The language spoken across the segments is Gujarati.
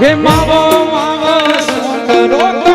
વે માવો માવો શું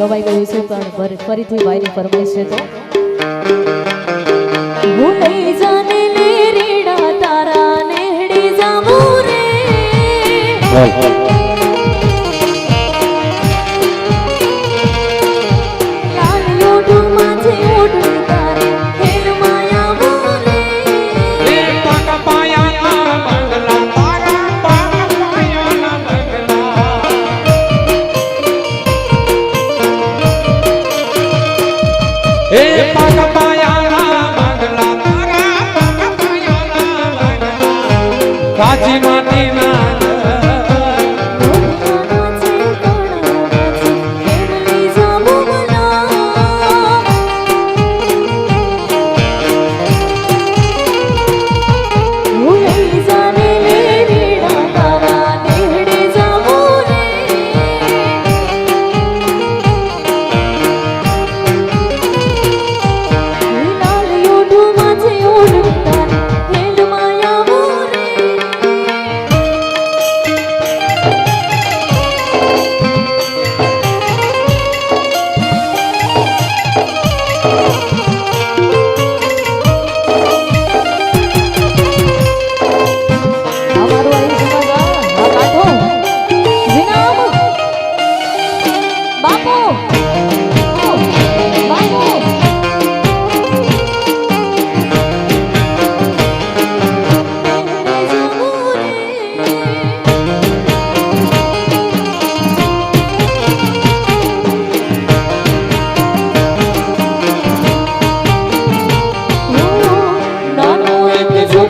ગવાઈ ગયું છે, પણ ફરીથી ભાઈની ફરમાઈશ છે તો. હું નહીં જાને તારા નેહડે જાવું રે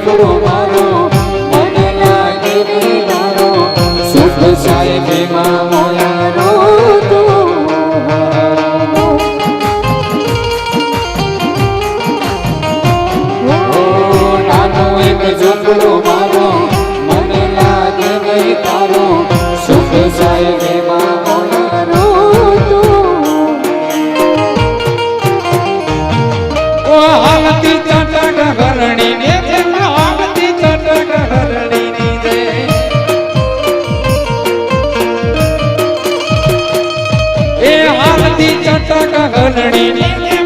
લખડો મારો, મને લાગે રે તારો. સુખ સાહેબે માં મોયારો તો નાનો એક ઝોપડો મારો, મને લાગે રે તારો. સુખ સાહેબે આંગણડીની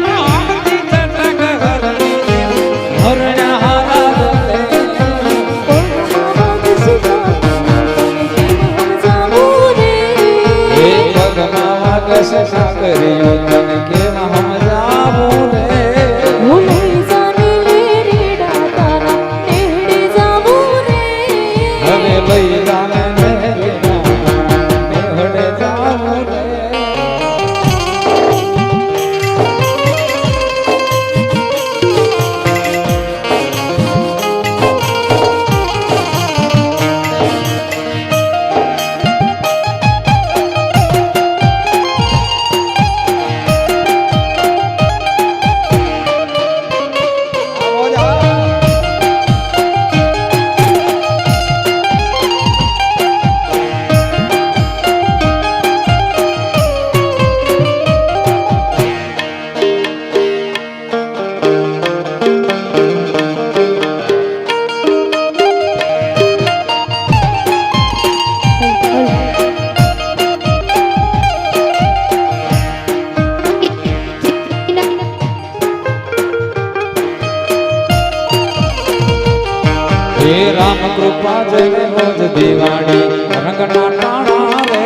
દેવાણી રંગના ટાણા રે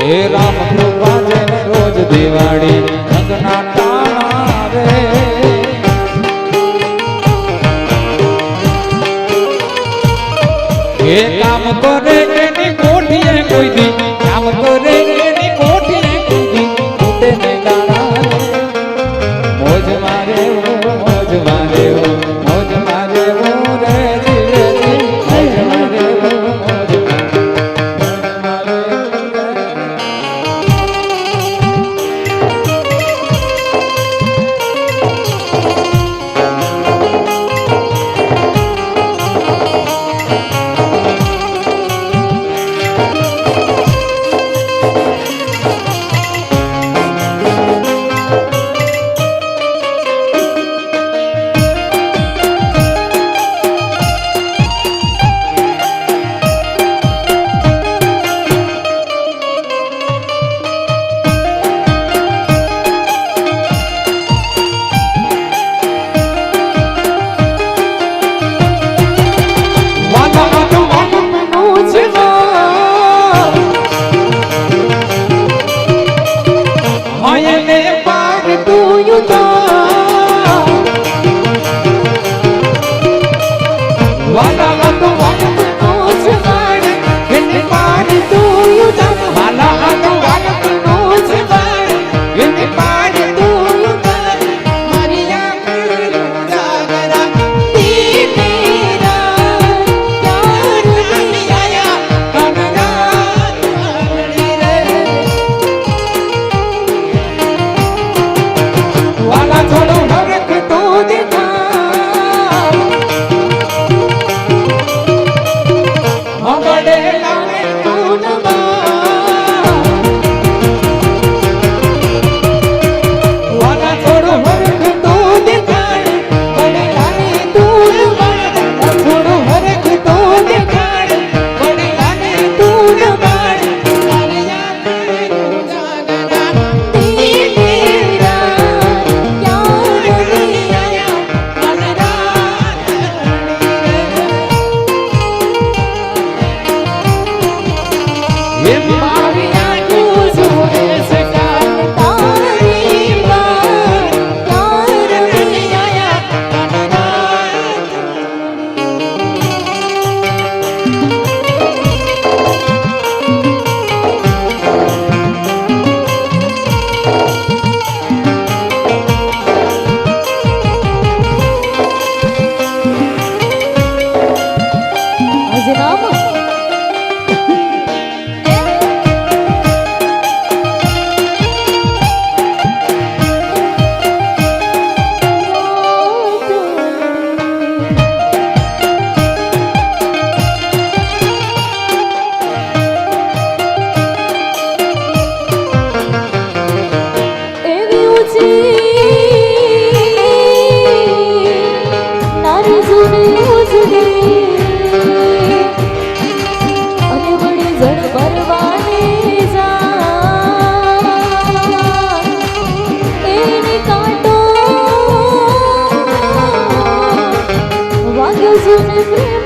હે રામ કૃપા રોજ દેવાણી 别别 Yeah.